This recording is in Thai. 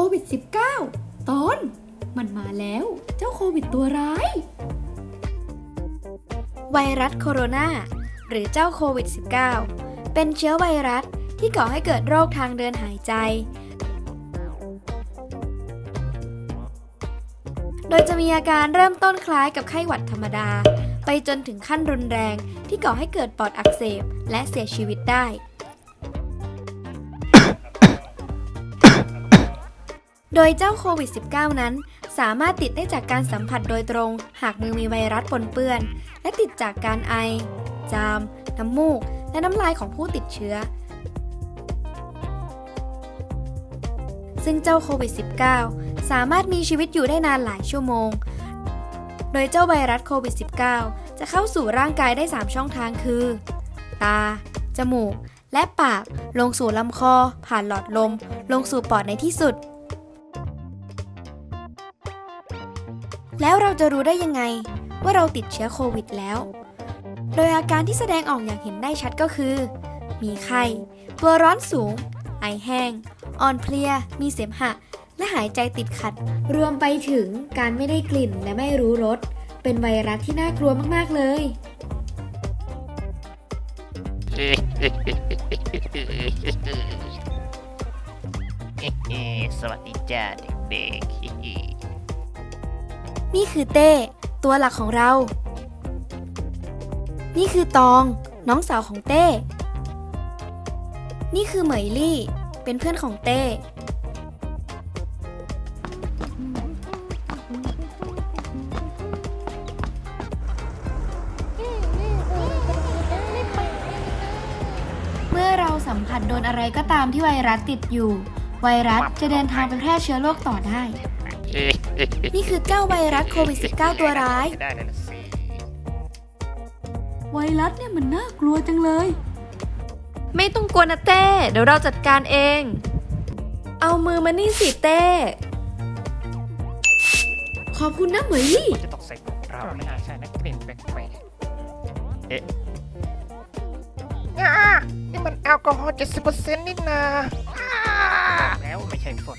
ควิด -19 ตอนมันมาแล้วเจ้าโควิดตัวร้าย ไวรัสโคโรนาหรือเจ้าโควิด -19 เป็นเชื้อไวรัสที่ก่อให้เกิดโรคทางเดินหายใจ โดยจะมีอาการเริ่มต้นคล้ายกับไข้หวัดธรรมดา ไปจนถึงขั้นรุนแรงที่ก่อให้เกิดปอดอักเสบและเสียชีวิตได้ โดยเจ้าโควิด -19 นั้น สามารถติดได้จากการสัมผัสโดยตรง หากมือมีไวรัสปนเปื้อน และติดจากการไอ จาม น้ำมูก และน้ำลายของผู้ติดเชื้อ ซึ่งเจ้าโควิด -19 สามารถมีชีวิตอยู่ได้นานหลายชั่วโมง โดยเจ้าไวรัสโควิด -19 จะเข้าสู่ร่างกายได้ 3 ช่องทางคือ ตา จมูก และปาก ลงสู่ลำคอ ผ่านหลอดลม ลงสู่ปอดในที่สุด แล้วเราจะรู้ได้ยังไง ว่าเราติดเชื้อโควิดแล้ว โดยอาการที่แสดงออกอย่างเห็นได้ชัดก็คือ มีไข้ ตัวร้อนสูง ไอแห้ง อ่อนเพลีย มีเสมหะ และหายใจติดขัด รวมไปถึงการไม่ได้กลิ่นและไม่รู้รส เป็นไวรัสที่น่ากลัวมากๆเลยสวัสดีจ้าเด็กๆ นี่คือเต้ ตัวหลักของเรา นี่คือตอง น้องสาวของเต้ นี่คือเหมยลี่ เป็นเพื่อนของเต้ เมื่อเราสัมผัสโดนอะไรก็ตามที่ไวรัสติดอยู่ ไวรัสจะเดินทางไปแพร่เชื้อโรคต่อได้ นี่คือเจ้าไวรัสโควิด -19 ตัวร้าย ได้เลยนะสิไวรัสเนี่ยมันน่ากลัวจังเลย ไม่ต้องกลัวนะเต้ เดี๋ยวเราจัดการเอง เอามือมานี่สิเต้ ขอบคุณนะเหมยลี่ จะตกใส่พวกเราไม่น่าใช่นะกลิ่นแปลกๆเอ๊ะอ่านี่มันแอลกอฮอล์70%นี่นาอ่าแล้วไม่ใช่ฝน